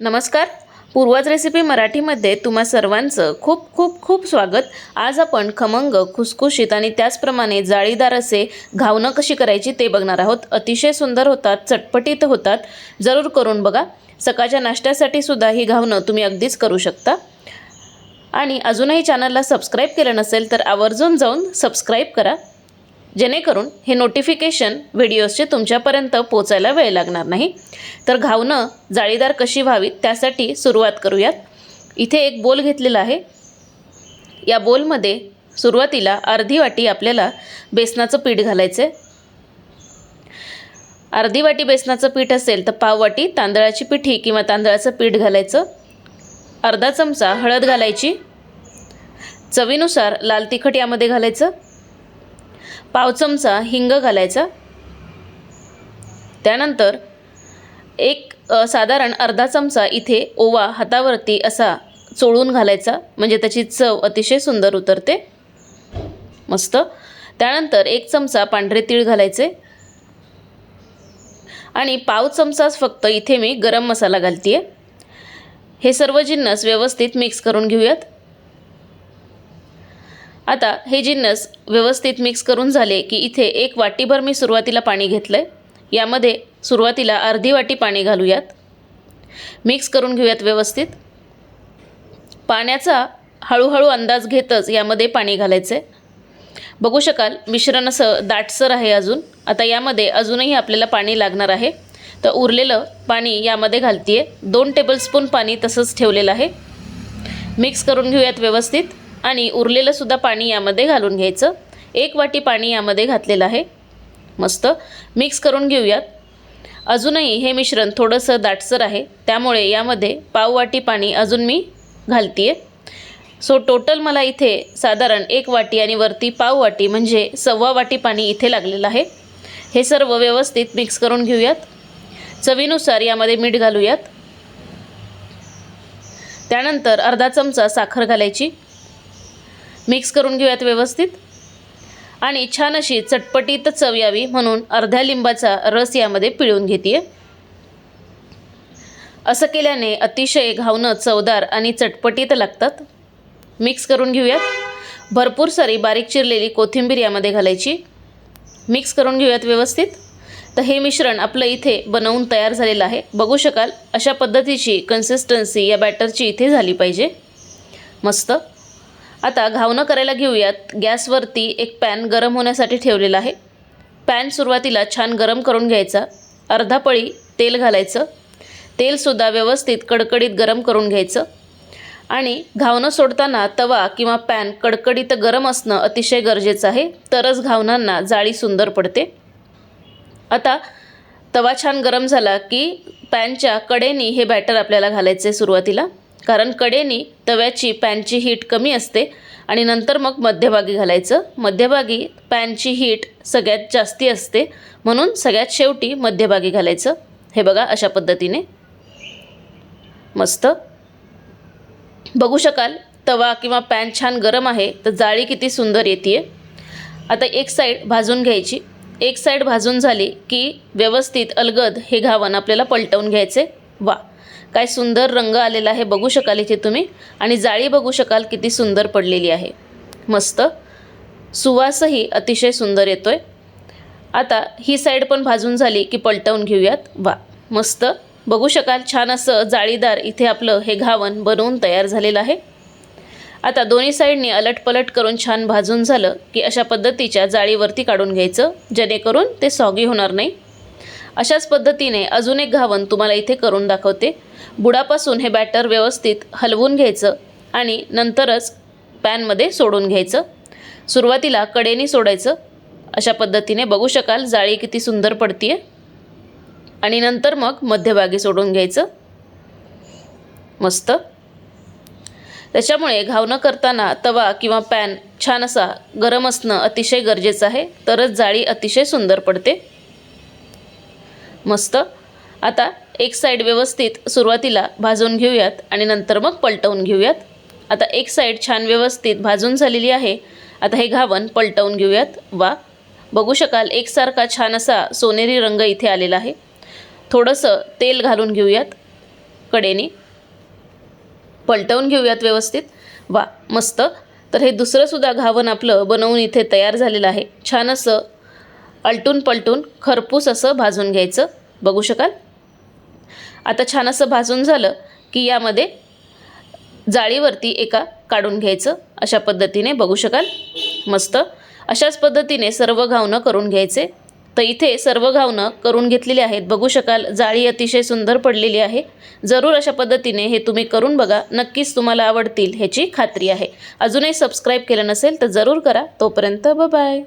नमस्कार. पूर्वज रेसिपी मराठीमध्ये तुम्हा सर्वांचं खूप खूप खूप स्वागत. आज आपण खमंग खुसखुशीत आणि त्याचप्रमाणे जाळीदार असे घावणं कशी करायची ते बघणार आहोत. अतिशय सुंदर होतात चटपटीत होतात. जरूर करून बघा. सकाळच्या नाश्त्यासाठी सुद्धा ही घावणं तुम्ही अगदीच करू शकता. आणि अजूनही चॅनलला सबस्क्राईब केलं नसेल तर आवर्जून जाऊन सबस्क्राईब करा. जेणेकरून हे नोटिफिकेशन व्हिडिओजचे तुमच्यापर्यंत पोचायला वेळ लागणार नाही. तर घावणं जाळीदार कशी व्हावी त्यासाठी सुरुवात करूयात. इथे एक बोल घेतलेला आहे. या बोलमध्ये सुरुवातीला अर्धी वाटी आपल्याला बेसनाचं पीठ घालायचं आहे अर्धी वाटी बेसनाचं पीठ असेल तर पाव वाटी तांदळाची पिठी किंवा तांदळाचं पीठ घालायचं. अर्धा चमचा हळद घालायची. चवीनुसार लाल तिखट यामध्ये घालायचं. पाव चमचा हिंग घालायचा. त्यानंतर एक साधारण अर्धा चमचा इथे ओवा हातावरती असा चोळून घालायचा. म्हणजे त्याची चव अतिशय सुंदर उतरते. मस्त. त्यानंतर एक चमचा पांढरे तीळ घालायचे. आणि पाव चमचाच फक्त इथे मी गरम मसाला घालते हे सर्व जिन्नस व्यवस्थित मिक्स करून घेऊयात. आता हे जिन्नस व्यवस्थित मिक्स करून झाले की इथे एक वाटीभर मी सुरुवातीला पाणी घेतलं आहे यामध्ये सुरुवातीला अर्धी वाटी पाणी घालूयात. मिक्स करून घेऊयात व्यवस्थित. पाण्याचा हळूहळू अंदाज घेतच यामध्ये पाणी घालायचं आहे बघू शकाल मिश्रण असं दाटसर आहे अजून. आता यामध्ये अजूनही आपल्याला पाणी लागणार आहे. तर उरलेलं पाणी यामध्ये घालते आहे दोन टेबलस्पून पाणी तसंच ठेवलेलं आहे. मिक्स करून घेऊयात व्यवस्थित. आणि उरलेलंसुद्धा पाणी यामध्ये घालून घ्यायचं. एक वाटी पाणी यामध्ये घातलेलं आहे. मस्त. मिक्स करून घेऊयात. अजूनही हे मिश्रण थोडंसं दाटसर आहे. त्यामुळे यामध्ये पाव वाटी पाणी अजून मी घालते आहे सो टोटल मला इथे साधारण एक वाटी आणि वरती पाव वाटी म्हणजे सव्वा वाटी पाणी इथे लागलेलं आहे. हे सर्व व्यवस्थित मिक्स करून घेऊयात. चवीनुसार यामध्ये मीठ घालूयात. त्यानंतर अर्धा चमचा साखर घालायची. मिक्स करून घेऊयात व्यवस्थित. आणि छान अशी चटपटीत चव यावी म्हणून अर्ध्या लिंबाचा रस यामध्ये पिळून घेते असं केल्याने अतिशय घावणं चवदार आणि चटपटीत लागतात. मिक्स करून घेऊयात. भरपूर सारी बारीक चिरलेली कोथिंबीर यामध्ये घालायची. मिक्स करून घेऊयात व्यवस्थित. तर हे मिश्रण आपलं इथे बनवून तयार झालेलं आहे. बघू शकाल अशा पद्धतीची कन्सिस्टन्सी या बॅटरची इथे झाली पाहिजे. मस्त. आता घावणं करायला घेऊयात. गॅसवरती एक पॅन गरम होण्यासाठी ठेवलेला आहे. पॅन सुरुवातीला छान गरम करून घ्यायचा. अर्धा पळी तेल घालायचं. तेलसुद्धा व्यवस्थित कडकडीत गरम करून घ्यायचं. आणि घावणं सोडताना तवा किंवा पॅन कडकडीत गरम असणं अतिशय गरजेचं आहे. तरच घावणांना जाळी सुंदर पडते. आता तवा छान गरम झाला की पॅनच्या कडेनी हे बॅटर आपल्याला घालायचे सुरुवातीला. कारण कडेनी तव्याची पॅनची हीट कमी असते आणि नंतर मग मध्यभागी घालायचं. मध्यभागी पॅनची हीट सगळ्यात जास्ती असते म्हणून सगळ्यात शेवटी मध्यभागी घालायचं. हे बघा अशा पद्धतीने. मस्त. बघू शकाल तवा किंवा पॅन छान गरम आहे तर जाळी किती सुंदर येते आता एक साईड भाजून घ्यायची. एक साईड भाजून झाली की व्यवस्थित अलगद हे घावण आपल्याला पलटवून घ्यायचे. वा. काय सुंदर रंग आलेला आहे बघू शकाल इथे तुम्ही. आणि जाळी बघू शकाल किती सुंदर पडलेली आहे. मस्त. सुवासही अतिशय सुंदर येतोय. आता ही साईड पण भाजून झाली की पलटवून घेऊयात. वा मस्त. बघू शकाल छान असं जाळीदार इथे आपलं हे घावण बनवून तयार झालेलं आहे. आता दोन्ही साईडनी अलटपलट करून छान भाजून झालं की अशा पद्धतीच्या जाळीवरती काढून घ्यायचं जेणेकरून ते सॉगी होणार नाही. अशाच पद्धतीने अजून एक घावन तुम्हाला इथे करून दाखवते. बुडापासून हे बॅटर व्यवस्थित हलवून घ्यायचं आणि नंतरच पॅनमध्ये सोडून घ्यायचं. सुरुवातीला कडेने सोडायचं. अशा पद्धतीने बघू शकाल जाळी किती सुंदर पडतीये. आणि नंतर मग मध्यभागी सोडून घ्यायचं. मस्त. त्याच्यामुळे घावणं करताना तवा किंवा पॅन छान असा गरम असणं अतिशय गरजेचं आहे. तरच जाळी अतिशय सुंदर पडते. मस्त. आता एक साईड व्यवस्थित सुरुवातीला भाजून घेऊयात आणि नंतर मग पलटवून घेऊयात. आता एक साईड छान व्यवस्थित भाजून झालेली आहे. आता हे घावण पलटवून घेऊयात. वा. बघू शकाल एकसारखा छान असा सोनेरी रंग इथे आलेला आहे. थोडंसं तेल घालून घेऊयात. कडेने. पलटवून घेऊयात व्यवस्थित. वा मस्त. तर हे दुसरंसुद्धा घावण आपलं बनवून इथे तयार झालेलं आहे. छान असं अलटून पलटून खरपूस असं भाजून घ्यायचं. बघू शकाल? आता छान असं भाजून झालं की यामध्ये जाळीवरती एका काढून घ्यायचं. अशा पद्धतीने बघू शकाल. मस्त. अशाच पद्धतीने सर्व घावणं करून घ्यायचे. तर इथे सर्व घावणं करून घेतलेली आहेत. बघू शकाल जाळी अतिशय सुंदर पडलेली आहे. जरूर अशा पद्धतीने हे तुम्ही करून बघा. नक्कीच तुम्हाला आवडतील ह्याची खात्री आहे. अजूनही सबस्क्राईब केलं नसेल तर जरूर करा. तोपर्यंत बाय